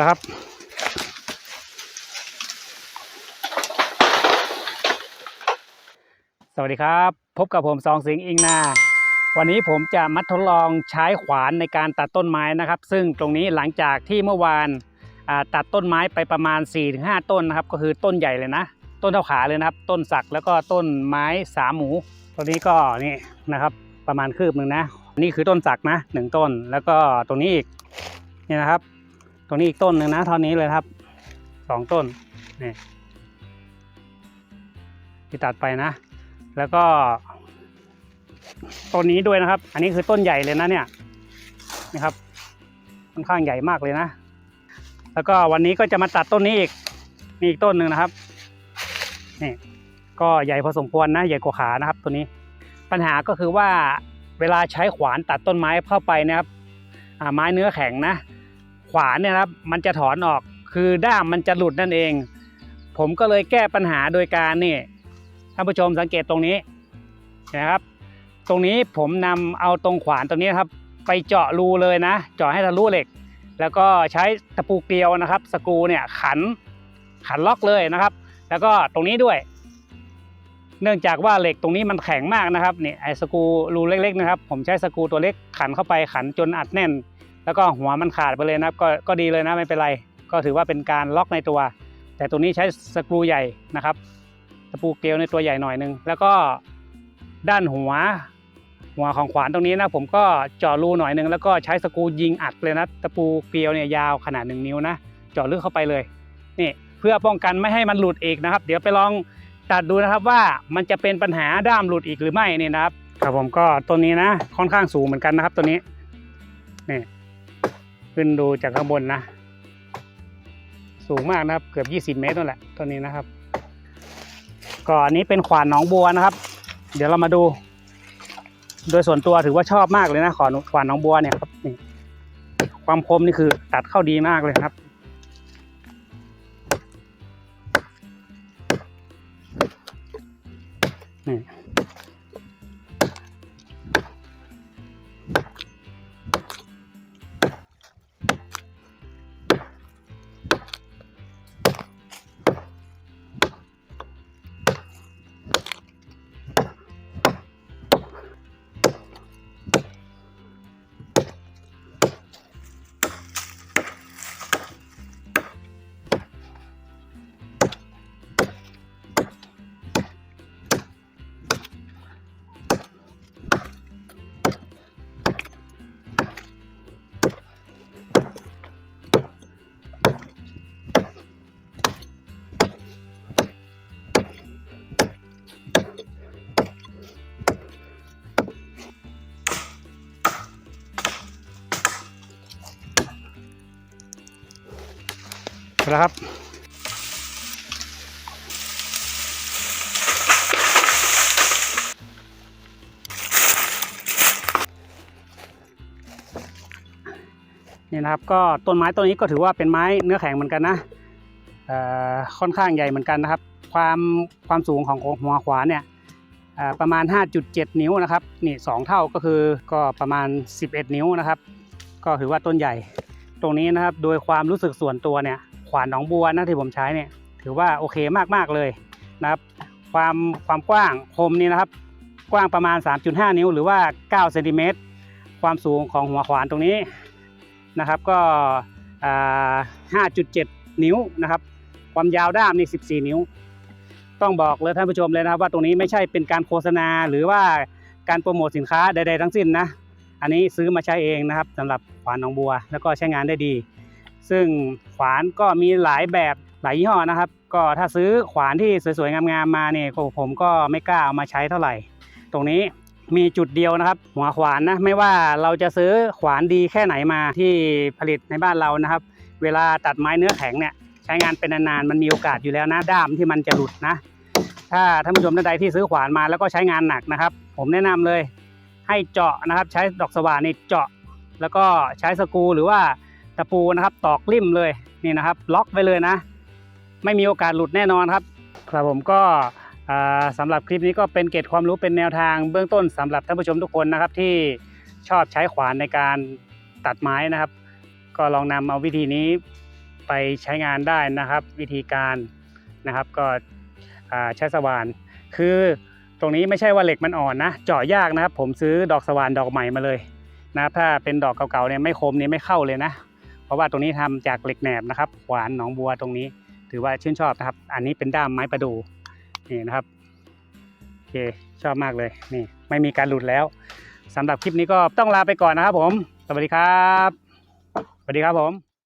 นะครับ สวัสดีครับ พบกับผมซองสิงอิงนา วันนี้ผมจะมาทดลองใช้ขวานในการตัดต้นไม้นะครับ ซึ่งตรงนี้หลังจากที่เมื่อวานตัดต้นไม้ไปประมาณ 4-5 ต้นนะครับ ก็คือต้นใหญ่เลยนะ ต้นเท่าขาเลยนะครับ ต้นสักแล้วก็ต้นไม้สามหมูตัวนี้ก็นี่นะครับประมาณคืบหนึ่งนะ นี่คือต้นสักนะหนึ่งต้นแล้วก็ตรงนี้อีกนี่นะครับ รงนี้อีกต้นหนึ่งนะเท่านี้เลยครับสองต้นนี่ที่ตัดไปนะ แล้วก็ต้นนี้ด้วยนะครับ อันนี้คือต้นใหญ่เลยนะเนี่ยนี่ครับค่อนข้างใหญ่มากเลยนะ แล้วก็วันนี้ก็จะมาตัดต้นนี้อีกมีอีกต้นหนึ่งนะครับนี่ก็ใหญ่พอสมควรนะ ใหญ่กว่าขานะครับ ตัวนี้ปัญหาก็คือว่าเวลาใช้ขวานตัดต้นไม้เข้าไปนะครับอ่าไม้เนื้อแข็งนะ ขวานเนี่ยครับมันจะถอนออกคือด้ามมันจะหลุดนั่นเอง ผมก็เลยแก้ปัญหาโดยการนี่ท่านผู้ชมสังเกตตรงนี้นะครับ ตรงนี้ผมนำเอาตรงขวานตรงนี้ครับ ไปเจาะรูเลยนะ เจาะให้ทะลุเหล็ก แล้วก็ใช้ตะปูเกลียวนะครับ สกรูเนี่ยขันขันล็อกเลยนะครับ แล้วก็ตรงนี้ด้วย เนื่องจากว่าเหล็กตรงนี้มันแข็งมากนะครับนี่ไอ้สกรูรูเล็กๆนะครับ ผมใช้สกรูตัวเล็กขันเข้าไปขันจนอัดแน่น แล้วก็หัวมันขาดไปเลยนะครับก็ก็ดีเลยนะไม่เป็นไร ก็ถือว่าเป็นการล็อกในตัว แต่ตัวนี้ใช้สกรูใหญ่นะครับตะปูเกลียวในตัวใหญ่หน่อยนึงแล้วก็ด้านหัว หัวของขวานตรงนี้นะผมก็เจาะรูหน่อยนึงแล้วก็ใช้สกรูยิงอัดเลยนะตะปูเกลียวเนี่ยยาวขนาดหนึ่งนิ้วนะเจาะลึกเข้าไปเลยนี่เพื่อป้องกันไม่ให้มันหลุดอีกนะครับ เดี๋ยวไปลองตัดดูนะครับว่ามันจะเป็นปัญหาด้ามหลุดอีกหรือไม่นี่นะครับครับผมก็ต้นนี้นะค่อนข้างสูงเหมือนกันนะครับตัวนี้นี่ ขึ้นดูจากข้างบนนะ สูงมากนะครับ เกือบ 20 เมตรนั่นแหละตัวนี้นะครับก็อันนี้เป็นขวานหนองบัวนะครับ เดี๋ยวเรามาดู โดยส่วนตัวถือว่าชอบมากเลยนะขวานขวานหนองบัวเนี่ยครับนี่ความคมนี่คือตัดเข้าดีมากเลยครับ นี่ ครับนี่นะครับก็ต้นไม้ต้นนี้ก็ถือว่าเป็นไม้เนื้อแข็งเหมือนกันนะค่อนข้างใหญ่เหมือนกันนะครับ ความความสูงของหัวขวาเนี่ยประมาณ 5.7 นิ้วนะครับนี่สองเท่าก็คือก็ประมาณ 11 นิ้วนะครับ ก็ถือว่าต้นใหญ่ ตรงนี้นะครับโดยความรู้สึกส่วนตัวเนี่ย ขวานหนองบัวนะที่ผมใช้เนี่ยถือว่าโอเคมากๆเลยนะครับ ความความกว้างคมนี่นะครับ กว้างประมาณ 3.5 นิ้วหรือว่า 9เซนติเมตรความสูงของหัวขวานตรงนี้นะครับ ก็อ่า5.7 นิ้วนะครับ ความยาวด้ามนี่ 14 นิ้ว ต้องบอกเลยท่านผู้ชมเลยนะครับ ว่าตรงนี้ไม่ใช่เป็นการโฆษณาหรือว่าการโปรโมทสินค้าใด ๆ ทั้งสิ้นนะ อันนี้ซื้อมาใช้เองนะครับสำหรับขวานหนองบัว แล้วก็ใช้งานได้ดี ซึ่งขวานก็มีหลายแบบหลายยี่ห้อนะครับ ก็ถ้าซื้อขวานที่สวยๆงามๆมาเนี่ยผมก็ไม่กล้าเอามาใช้เท่าไหร่ ตรงนี้มีจุดเดียวนะครับ หัวขวานนะไม่ว่าเราจะซื้อขวานดีแค่ไหนมาที่ผลิตในบ้านเรานะครับ เวลาตัดไม้เนื้อแข็งเนี่ยใช้งานเป็นนานๆมันมีโอกาสอยู่แล้วนะด้ามที่มันจะหลุดนะ ถ้าท่านผู้ชมท่านใดที่ซื้อขวานมาแล้วก็ใช้งานหนักนะครับ ผมแนะนำเลย ให้เจาะนะครับ ใช้ดอกสว่านนี่เจาะ แล้วก็ใช้สกรูหรือว่า ตะปูนะครับตอกลิ่มเลยนี่นะครับ ล็อกไว้เลยนะ ไม่มีโอกาสหลุดแน่นอนครับ ครับผมก็อ่าสำหรับคลิปนี้ก็เป็นเกร็ดความรู้เป็นแนวทางเบื้องต้นสำหรับท่านผู้ชมทุกคนนะครับ ที่ชอบใช้ขวานในการตัดไม้นะครับ ก็ลองนำเอาวิธีนี้ไปใช้งานได้นะครับ วิธีการนะครับก็ใช้สว่าน คือตรงนี้ไม่ใช่ว่าเหล็กมันอ่อนนะเจาะยากนะครับ ผมซื้อดอกสว่านดอกใหม่มาเลยนะถ้าเป็นดอกเก่าๆเนี่ยไม่คมเนี่ยไม่เข้าเลยนะ ราะว่าตรงนี้ทำจากเหล็กแหนบนะครับขวานหนองบัวตรงนี้ ถือว่าชื่นชอบนะครับ อันนี้เป็นด้ามไม้ประดูนี่นะครับโอเคชอบมากเลยนี่ไม่มีการหลุดแล้วสำหรับคลิปนี้ก็ต้องลาไปก่อนนะครับผม สวัสดีครับสวัสดีครับผม